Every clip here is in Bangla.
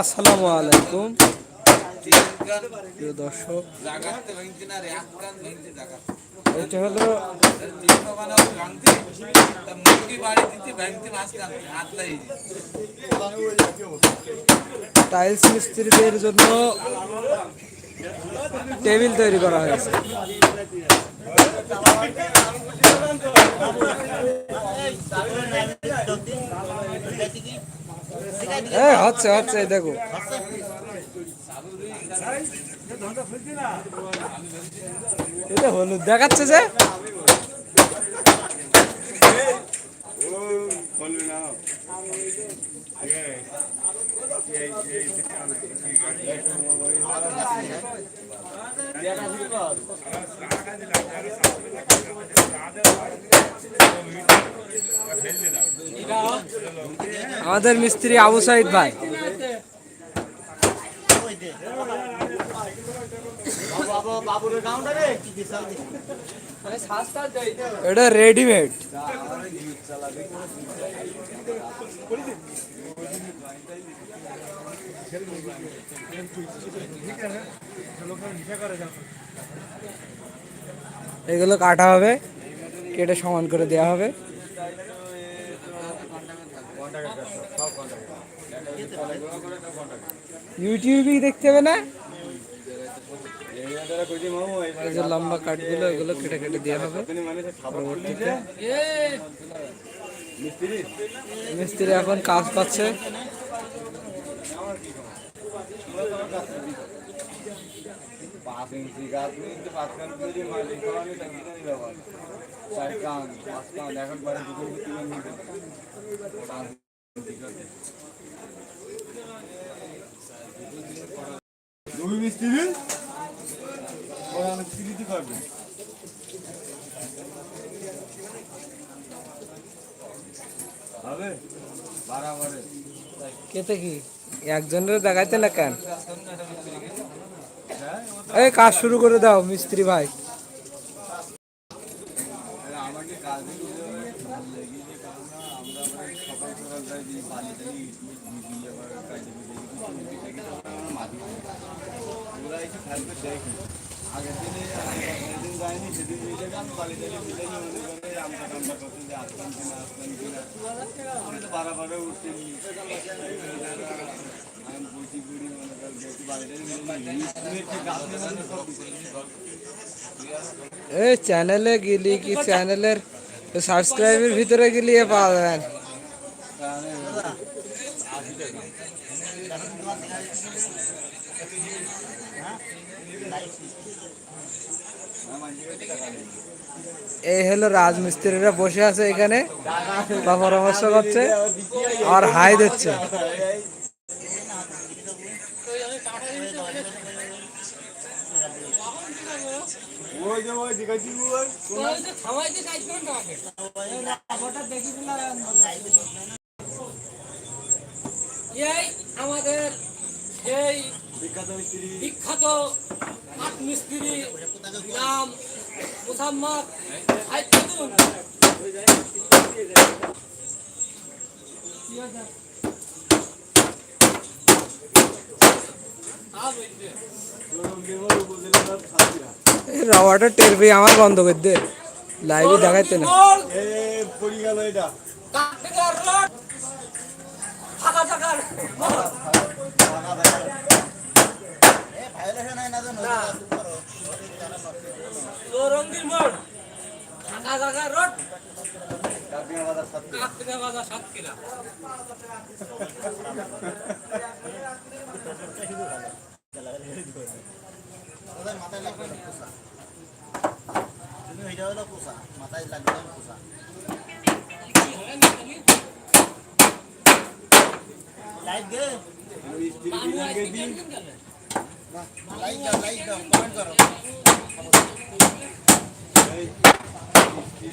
আসসালামু আলাইকুম। দর্শক হলো টাইলস মিস্ত্রিদের জন্য টেবিল তৈরি করা হয়েছে। হ্যাঁ হচ্ছে হচ্ছে দেখো। এটা হলুদ দেখাচ্ছে যে। আমাদের মিস্ত্রি আবু সাইদ ভাই। এটা রেডিমেড এগুলো কাটা হবে, কেটে সমান করে দেওয়া হবে। ইউটিউবই দেখতে হবে না? যে লম্বা কাঠগুলো, এগুলো কেটে কেটে দেওয়া হবে। পরবর্তীতে মিস্ত্রি এখন কাজ পাচ্ছে। পাঁচ পাঁচ চার কান পাঁচ কান এখন দুটো ভর্তি করে নিতে রবি মিস্ত্রি ওরা মিস্ত্রি করবে হবে বারাবারে। কেতে কি? একজনের দেখাইতে না কেন? এই কাজ শুরু করে দাও, মিস্ত্রি ভাই। থাকবে দেখি আগের দিনে যেদিন সেদিন নিয়ে যাবে আমি বালি টালি মিলে নিয়ে মনে করে আমরা কামটা করছি যে আসলাম কিনা আসলাম কিনা আমি তো বারাবারে উঠতে আমি বসি বুড়ি মনে করি দেখি বালি টালি মিলে নিয়ে ঠিক আসলে মানে সব এই চ্যানেলে গেলি কি চ্যানেলের সাবস্ক্রাইবের ভিতরে গেলিয়ে পাওয়া যাবেন এই হলো রাজমিস্ত্রিরা বসে আছে এখানে, বা পরামর্শ করছে আর হাই দিচ্ছে। ওই এই বিখ্যাত বিখ্যাত মিস্ত্রি নাম রাওয়াটা টেরবি আমার বন্ধ করে দে। লাইভে দেখাইতে না। কাঠের রড ফাঁকা জায়গার রঙ্গির মোড়। ফাঁকা জায়গার রড। কাপিয়া বাজার সাথে কাঠের বাজার সাত কিলা মিস্ত্রি বিলকে দিন এই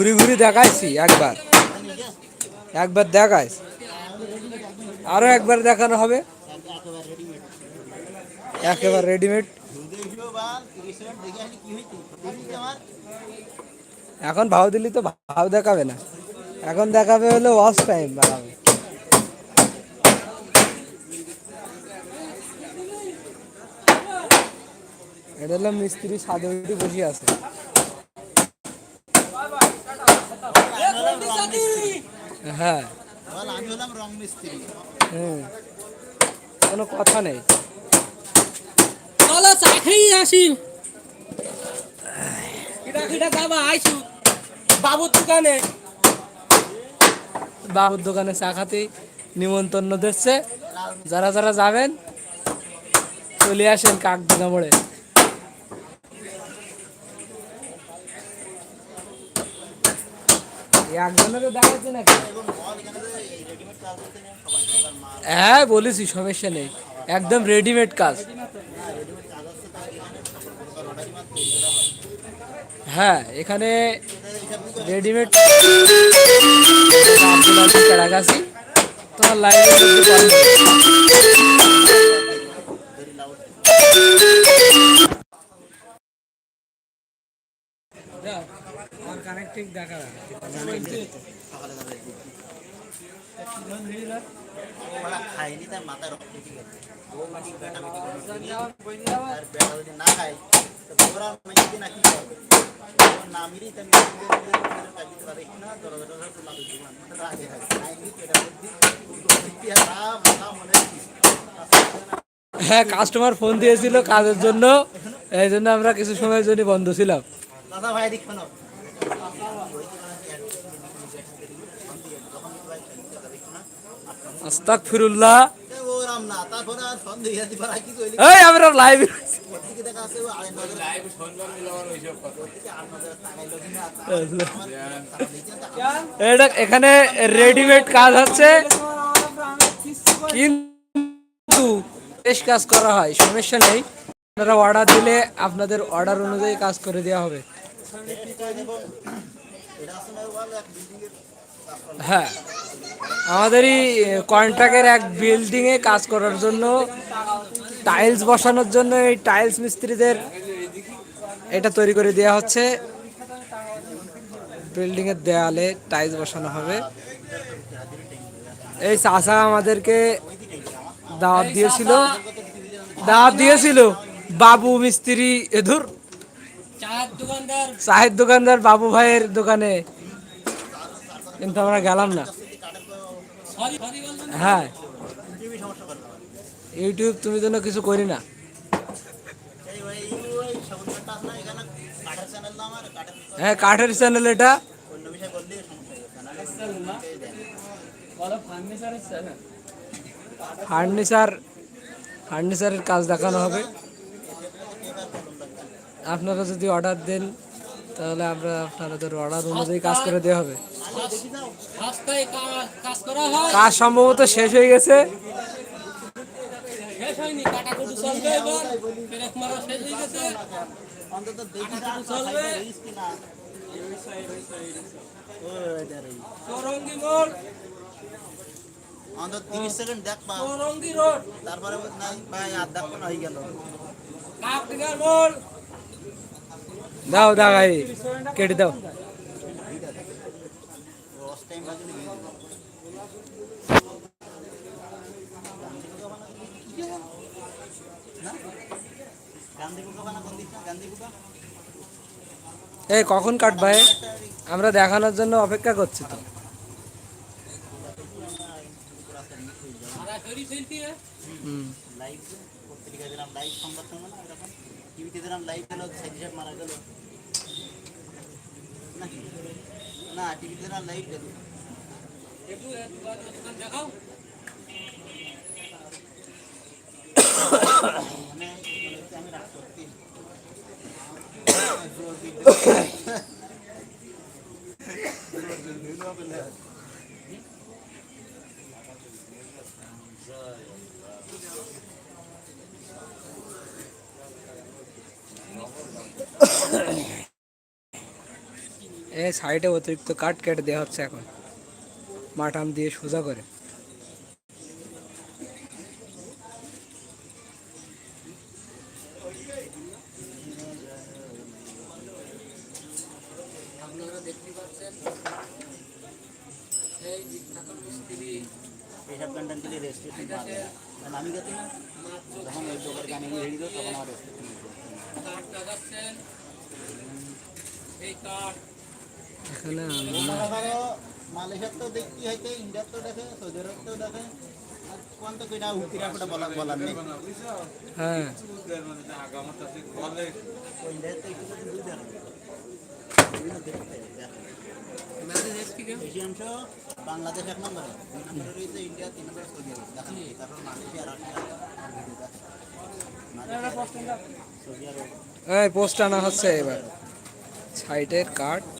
ঘুরি ঘুরি দেখাইছি, একবার। একবার দেখাইছি। আরও একবার দেখানো হবে। একেবারে রেডিমেড এখন ভাও দিলি তো ভাও দেখাবে না। এখন দেখাবে হলো ওয়াশ টাইম বাড়াবে এটা হলো মিস্ত্রি সাদে বসে আছে। হ্যাঁ। আমি হলাম রং মিস্ত্রি। হুম। কোনো কথা নেই। চলো চা খেয়ে আসি। কিটা কিটা যাবা আইসু। বাবুর দোকানে। বাবুর দোকানে চা খাতে নিমন্ত্রণ দিচ্ছে। যারা যারা যাবেন চলে আসেন কাক দিনা মোড়ে। হ্যাঁ বলেছি সমস্যা নেই। একদম রেডিমেড কাজ। হ্যাঁ এখানে রেডিমেড আলী তোমার পারবে কানেক্টিং দেখা তার রক্ত ও মানে বেটা আর বেটা যদি না খায় তো ওরা মেয়েকে না কি করবে তার মনে হ্যাঁ কাস্টমার ফোন দিয়েছিল কাজের জন্য। এই জন্য আমরা কিছু সময়ের জন্য বন্ধ ছিলাম। দাদা ভাই দেখো না আস্তাক ফিরুল্লাহ ও রাম না তারপরে আর সন্দেহ ইয়াদি পারা কি কইলি এই আমরা লাইভ ওদিকে দেখা আছে ও আড়াই নজর লাইভ সন্দেহ মিলাবার ওইসব কথা ওদিকে আট নজর তারা নিচে তাকা এটা এখানে রেডিমেড কাজ হচ্ছে কিন্তু বেশ কাজ করা হয় সমস্যা নেই। আপনারা অর্ডার দিলে আপনাদের অর্ডার অনুযায়ী কাজ করে দেওয়া হবে। হ্যাঁ আমাদেরই কন্ট্রাক্টের এক বিল্ডিংয়ে কাজ করার জন্য টাইলস বসানোর জন্য এই টাইলস মিস্ত্রিদের এটা তৈরি করে দেওয়া হচ্ছে। বিল্ডিংয়ের দেয়ালে টাইলস বসানো হবে। এই চাষা আমাদেরকে দাওয়াত দিয়েছিল। দাওয়াত দিয়েছিল বাবু মিস্ত্রি এধুর। চায়ের দোকানদার বাবু ভাইয়ের দোকানে। কিন্তু আমরা গেলাম না। হ্যাঁ। ইউটিউব তুমি জন্য কিছু করি না। হ্যাঁ কাঠের চ্যানেল এটা। ফার্নিচার ফার্নিচারের কাজ দেখানো হবে। আপনারা যদি অর্ডার দেন, তাহলে আমরা আপনাদের অর্ডার অনুযায়ী কাজ করে দেওয়া হবে। কাজ করা হয়। সম্ভবত শেষ হয়ে গেছে। শেষ হয়নি কাটাকুটি চলবে এবার। পেরেক মারা শেষ হয়ে গেছে। অন্তত দেখি চলবে। কি না ও এটা রে চৌরঙ্গি মোড়। অন্তত 30 সেকেন্ড দেখ পা চৌরঙ্গি রোড। তারপরে আর দেখ হয়ে গেল। দাও দাও কেটে দাও। এই কখন কাটবে আমরা দেখানোর জন্য অপেক্ষা করছি তো। হুম। লাইভ লাইভ সংবাদ না এরকম টিভিতে দিলাম লাইভ গেল সাইড মারা গেল। নাকি? না টিভিতে দিলাম লাইভ গেল একটু দোকান দেখাও মানে আমি রাগ করছি এ সাইডে অতিরিক্ত কাট কেটে দেওয়া হচ্ছে এখন। মাটাম দিয়ে সোজা করে। আপনারা দেখতে পাচ্ছেন এই ঠাকুর মিস্ত্রি। এইসব কন্টেন্ট দিলে রেস্ট্রিকশন মারবে। কারণ আমি গেছি যখন ওই দোকান গানে হেরি দেবো তখন আমার রেস্ট্রিকশন কাঠ লাগাচ্ছেন। এই কাঠ এখানে মনে করো মালয়েশিয়ার তো দেখতে হয়তো ইন্ডিয়ার তো দেখে সৌদি আরব তো দেখে হ্যাঁ। দেখে। অংশ বাংলাদেশ এক নম্বরে। দুই নম্বরে রয়েছে ইন্ডিয়া তিন নম্বরে সৌদি আরব দেখা নেই। তারপর মালয়েশিয়া রাশিয়া আর ভিডিও দেখে। মালয়েশিয়া, সৌদি আরব এই পোস্ট আনা হচ্ছে এবার। সাইডের কাট আর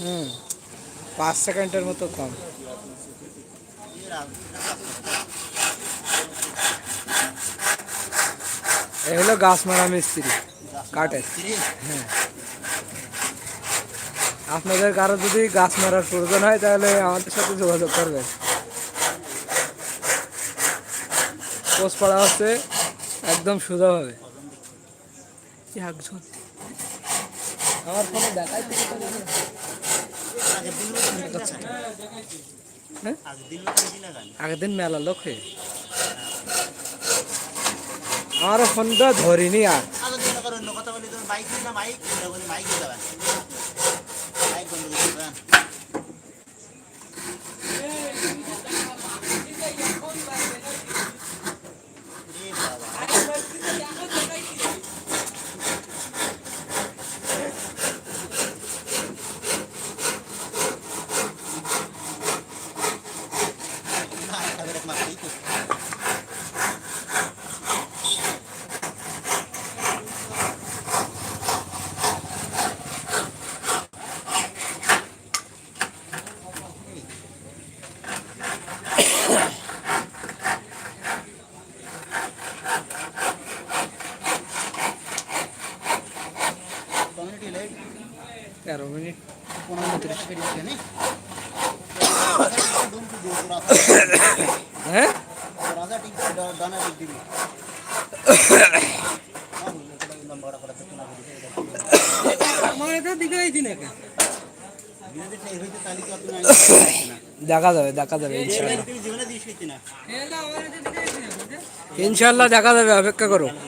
হুম পাঁচ সেকেন্ডের মতো কম। এই হলো গাছ মারা মিস্ত্রি কাঠের। হ্যাঁ। আপনাদের কারও যদি গাছ মারার প্রয়োজন হয় তাহলে আমাদের সাথে যোগাযোগ করবেন। পোস্ট পড়া হচ্ছে একদম সোজাভাবে একজন। আমার ফোনে দেখাই আগের দিন লাগান। হ্যাঁ? আগের দিন মেলা লোক হয়ে। আমার ফোনটা ধরিনি আর। আবার অন্য কথা বলি, তুমি বাইক না বাইক। বাইক দিয়ে দেবেন। মাইক বন্ধ করে দেবেন। এ বাবা, না, একেবারে এক মাত্রই তো। কমিউনিটি লাইট তেরো মিনিট পনেরো তিরিশ মিনিট জানি হ্যাঁ রাজা ঠিক ডানা ঠিক দিবি আমার এটা দিকে এই দিন একা দেখা যাবে দেখা যাবে ইনশাল্লাহ দেখা যাবে অপেক্ষা করো। না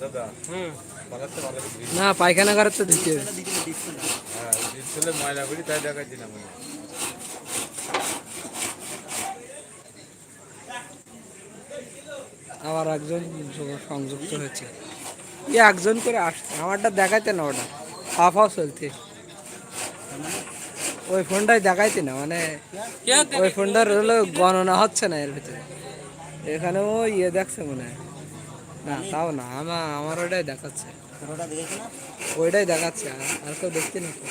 দাদা হুম। বলাতে ভালো করে ধুই। না পায়খানা ঘরের তো দিতে হবে হ্যাঁ ময়লা করি তাই দেখাচ্ছি না আবার একজন সংযুক্ত হয়েছে। ই একজন করে আসছে। আমারটা দেখাইতে না ওটা। হাফ হাফ চলছে। ওই ফোনটাই দেখাইতে না মানে ওই ফোনটার হলো গণনা হচ্ছে না এর ভিতরে। এখানে ও ইয়ে দেখছে মনে হয়। না তাও না আমার আমার ওটাই দেখাচ্ছে। ওইটাই দেখাচ্ছে আর- কেউ দেখতে না তো।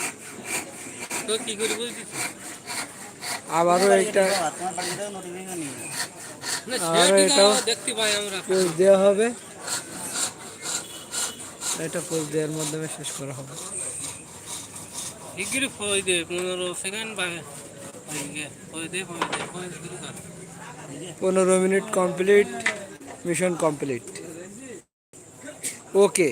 আবারও এইটা আর এটাও দেখতে পাই আমরা। পোস্ট দেওয়া হবে। এটা পোস্ট দেওয়ার মাধ্যমে শেষ করা হবে। ডিগ্রি ফই দে পনেরো সেকেন্ড বা পনেরো minute complete mission complete. Okay.